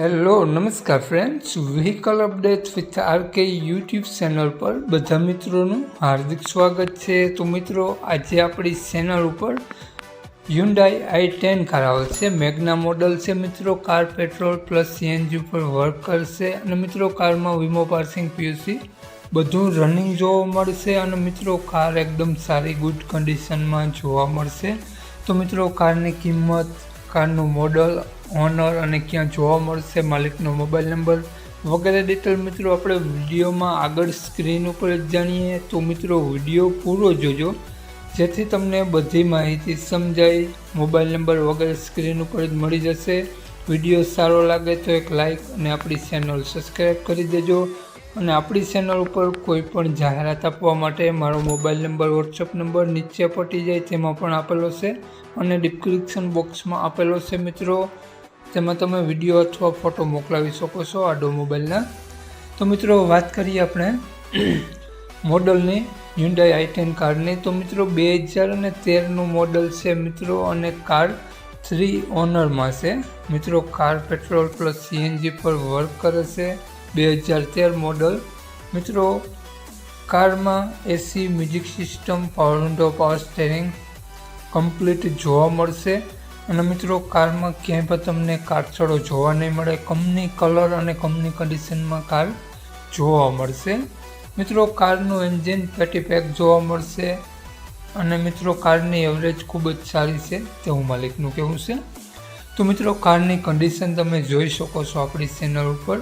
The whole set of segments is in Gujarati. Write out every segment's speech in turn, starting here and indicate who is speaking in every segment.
Speaker 1: હેલો નમસ્કાર friends vehicle update with RK YouTube channel પર બધા મિત્રોનું હાર્દિક સ્વાગત છે. તો મિત્રો, આજે આપણી ચેનલ ઉપર યુન્ડાઈ આઈ ટેન કાર આવશે મેગના મોડલ છે મિત્રો. કાર પેટ્રોલ પ્લસ સીએનજી ઉપર વર્ક કરશે. અને મિત્રો, કારમાં વીમો પાર્સિંગ પીયુસી બધું રનિંગ જોવા મળશે. અને મિત્રો કાર એકદમ સારી ગુડ કન્ડિશનમાં જોવા મળશે. તો મિત્રો કારની કિંમત કારનું મોડલ ઓનર અને ક્યાં જોવા મળશે, માલિકનો મોબાઈલ નંબર વગેરે ડિટેલ મિત્રો આપણે વિડીયોમાં આગળ સ્ક્રીન ઉપર જ જાણીએ. તો મિત્રો વીડિયો પૂરો જોજો. જેથી તમને બધી માહિતી સમજાય મોબાઈલ નંબર વગેરે સ્ક્રીન ઉપર જ મળી જશે. વીડિયો સારો લાગે તો એક લાઈક અને આપણી ચેનલ સબસ્ક્રાઈબ કરી દેજો. અને આપણી ચેનલ ઉપર કોઈ પણ જાહેરાત આપવા માટે મારો મોબાઈલ નંબર વોટ્સઅપ નંબર નીચે પટી જાય તેમાં પણ આપેલો છે. અને ડિસ્ક્રિપ્શન બોક્સમાં આપેલો છે મિત્રો. તેમાં તમે વીડિયો અથવા ફોટો મોકલાવી શકો છો આડો મોબાઈલના. તો મિત્રો, વાત કરીએ આપણે મોડલની હ્યુન્ડાઈ આઈ ટેન કારની તો મિત્રો, બે હજાર અને તેરનું મોડલ છે મિત્રો, અને કાર થ્રી ઓનરમાં છે. મિત્રો કાર પેટ્રોલ પ્લસ સીએનજી પર વર્ક કરે છે બે હજાર તેર મોડલ. મિત્રો, કારમાં AC music system power window power steering complete જોવા મળશે. અને મિત્રો, કારમાં ક્યાંય પણ તમને કાટછડો જોવા નહીં મળે, કંપની કલર અને કંપની કન્ડિશનમાં કાર જોવા મળશે. મિત્રો, કારનું એન્જિન પેટી પેક જોવા મળશે અને મિત્રો, કારની એવરેજ ખૂબ જ સારી છે તેવું માલિકનું કહેવું છે. તો મિત્રો, કારની કન્ડિશન તમે જોઈ શકો છો આપણી ચેનલ ઉપર.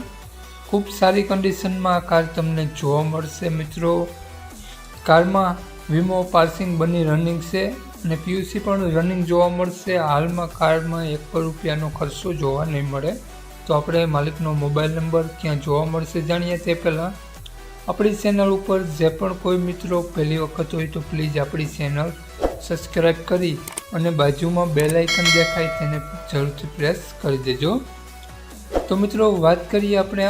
Speaker 1: ખૂબ સારી કન્ડિશનમાં આ કાર તમને જોવા મળશે, મિત્રો. કારમાં વીમો પાર્સિંગ બની રનિંગ છે. અને પીયુસી પણ રનિંગ જોવા મળશે. હાલમાં કારમાં એક પણ રૂપિયાનો ખર્ચો જોવા નહીં મળે. તો આપણે માલિકનો મોબાઈલ નંબર ક્યાં જોવા મળશે જાણીએ તે પહેલાં. આપણી ચેનલ ઉપર જે પણ કોઈ મિત્રો પહેલી વખત હોય તો પ્લીઝ આપણી ચેનલ સબસ્ક્રાઈબ કરી અને બાજુમાં બેલ આઇકન દેખાય તેને જરૂરથી પ્રેસ કરી દેજો. તો મિત્રો, વાત કરીએ આપણે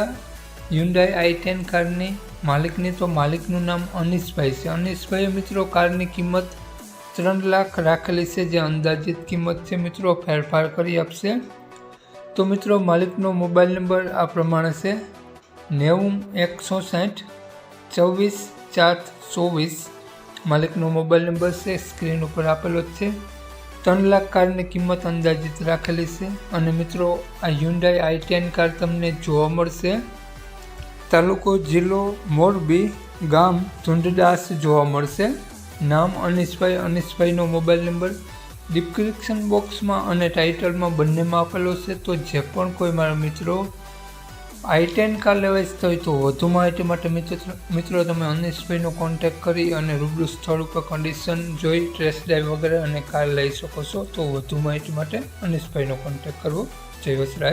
Speaker 1: યુન્ડાઈ આઈ ટેન કારની માલિકની તો માલિકનું નામ અનીશભાઈ છે. અનિશભાઈએ મિત્રો કારની કિંમત ત્રણ લાખ રાખેલી છે જે અંદાજિત કિંમત છે. મિત્રો, ફેરફાર કરી આપશે. તો મિત્રો, માલિકનો મોબાઈલ નંબર આ પ્રમાણે છે. નેવું એકસો સાઠ ચોવીસ ચાર ચોવીસ. માલિકનો મોબાઈલ નંબર છે. સ્ક્રીન ઉપર આપેલો જ છે. ત્રણ લાખ કારની કિંમત અંદાજિત રાખેલી છે. અને મિત્રો, આ યુન્ડાઈ આઈ ટેન કાર તમને જોવા મળશે. તાલુકો જિલ્લો મોરબી ગામ ધુંડદાસ જોવા મળશે. નામ અનીશભાઈ, અનીશભાઈનો મોબાઈલ નંબર ડિસ્ક્રિપ્શન બોક્સમાં અને ટાઇટલમાં બંનેમાં આપેલો છે. તો જે પણ કોઈ મારા મિત્રો આઈ ટેન કાર લેવા ઈચ્છતા હોય તો વધુ માહિતી માટે મિત્રો મિત્રો તમે અનીશભાઈનો કોન્ટેક્ટ કરી અને રૂબરૂ સ્થળ ઉપર કન્ડિશન જોઈ ટ્રેસ ડ્રાઈવ વગેરે અને કાર લઈ શકો છો. તો વધુ માહિતી માટે અનીશભાઈનો કોન્ટેક્ટ કરવો. જય વસરાજ.